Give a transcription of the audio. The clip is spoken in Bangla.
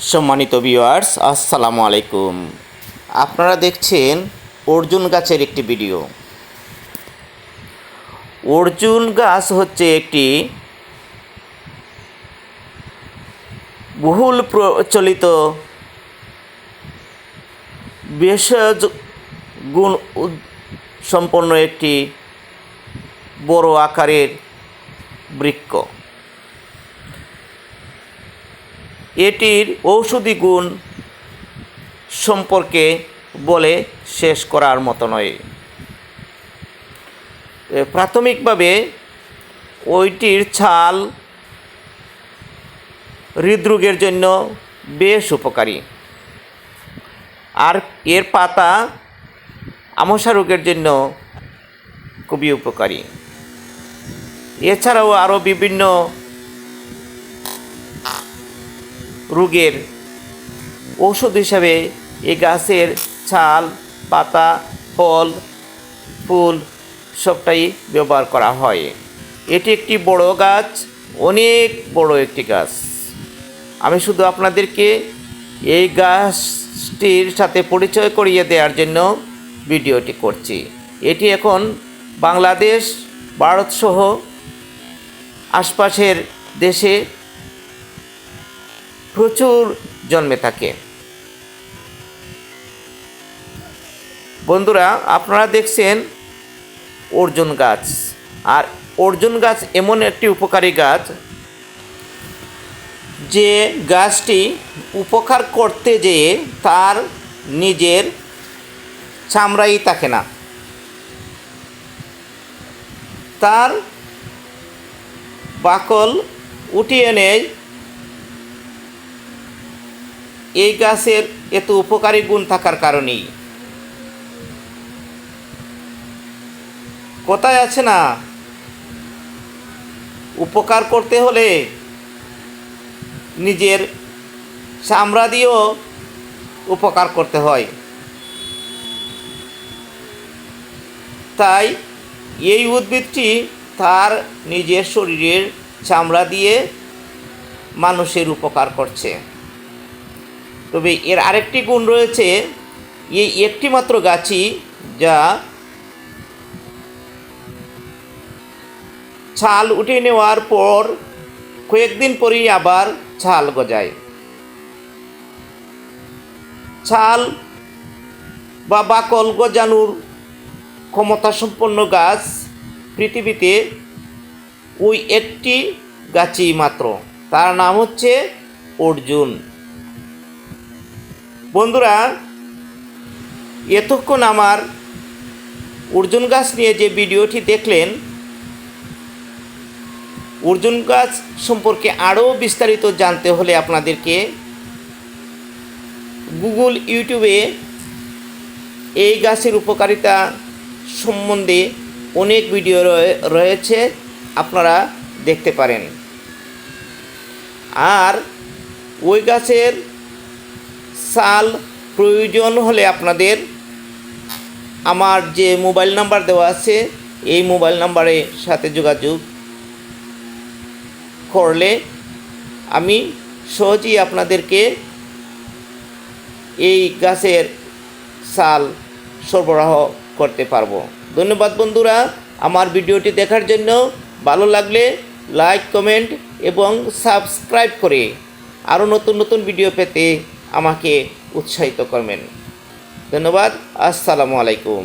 সম্মানিত ভিউয়ার্স আসসালামু আলাইকুম। আপনারা দেখছেন অর্জুন গাছের একটি ভিডিও অর্জুন গাছ হচ্ছে একটি বহুল প্রচলিত ভেষজ গুণ সম্পন্ন একটি বড় আকারের বৃক্ষ। এটির ঔষধি গুণ সম্পর্কে বলে শেষ করার মতো নয়। প্রাথমিকভাবে ওইটির ছাল হৃদরোগের জন্য বেশ উপকারী। আর এর পাতা আমসা রোগের জন্য খুবই উপকারী। এছাড়াও আরও বিভিন্ন রোগের ঔষধ হিসাবে এই গাছের ছাল, পাতা, ফল, ফুল সবটাই ব্যবহার করা হয়। এটি একটি বড় গাছ, অনেক বড় একটি গাছ। আমি শুধু আপনাদেরকে এই গাছটির সাথে পরিচয় করিয়ে দেওয়ার জন্য ভিডিওটি করছি। এটি এখন বাংলাদেশ ভারতসহ আশপাশের দেশে প্রচুর জন্মে থাকে। বন্ধুরা, আপনারা দেখছেন অর্জুন গাছ। আর অর্জুন গাছ এমন একটি উপকারী গাছ যে গাছটি উপকার করতে যেয়ে তার নিজের চামড়াই থাকে না। তার বাকল উঠিয়ে নেয় এই গাছের এত উপকারী গুণ থাকার কারণেই। কোথায় আছে না? উপকার করতে হলে নিজের চামড়া দিয়েও উপকার করতে হয়। তাই এই উদ্ভিদটি তার নিজের শরীরের চামড়া দিয়ে মানুষের উপকার করছে। তবে এর আরেকটি গুণ রয়েছে, এই একটি মাত্র গাছই যা ছাল উঠে নেওয়ার পর কয়েকদিন পরেই আবার ছাল গজায়। ছাল বা বাকল গজানোর ক্ষমতা সম্পন্ন গাছ পৃথিবীতে ওই একটি গাছই মাত্র। তার নাম হচ্ছে অর্জুন। বন্ধুরা, এতক্ষণ আমার অর্জুন গাছ নিয়ে যে ভিডিওটি দেখলেন, অর্জুন গাছ সম্পর্কে আরও বিস্তারিত জানতে হলে আপনাদেরকে গুগল ইউটিউবে এই গাছের উপকারিতা সম্বন্ধে অনেক ভিডিও রয়ে- রয়েছে, আপনারা দেখতে পারেন। আর ওই গাছের সাল প্রয়োজন হলে আপনাদের আমার যে মোবাইল নাম্বার দেওয়া আছে, এই মোবাইল নাম্বারের সাথে যোগাযোগ করলে আমি সহজেই আপনাদেরকে এই গাছের সাল সরবরাহ করতে পারব। ধন্যবাদ বন্ধুরা, আমার ভিডিওটি দেখার জন্য। ভালো লাগলে লাইক, কমেন্ট এবং সাবস্ক্রাইব করে আরও নতুন নতুন ভিডিও পেতে আমাকে উৎসাহিত করবেন। ধন্যবাদ। আসসালামু আলাইকুম।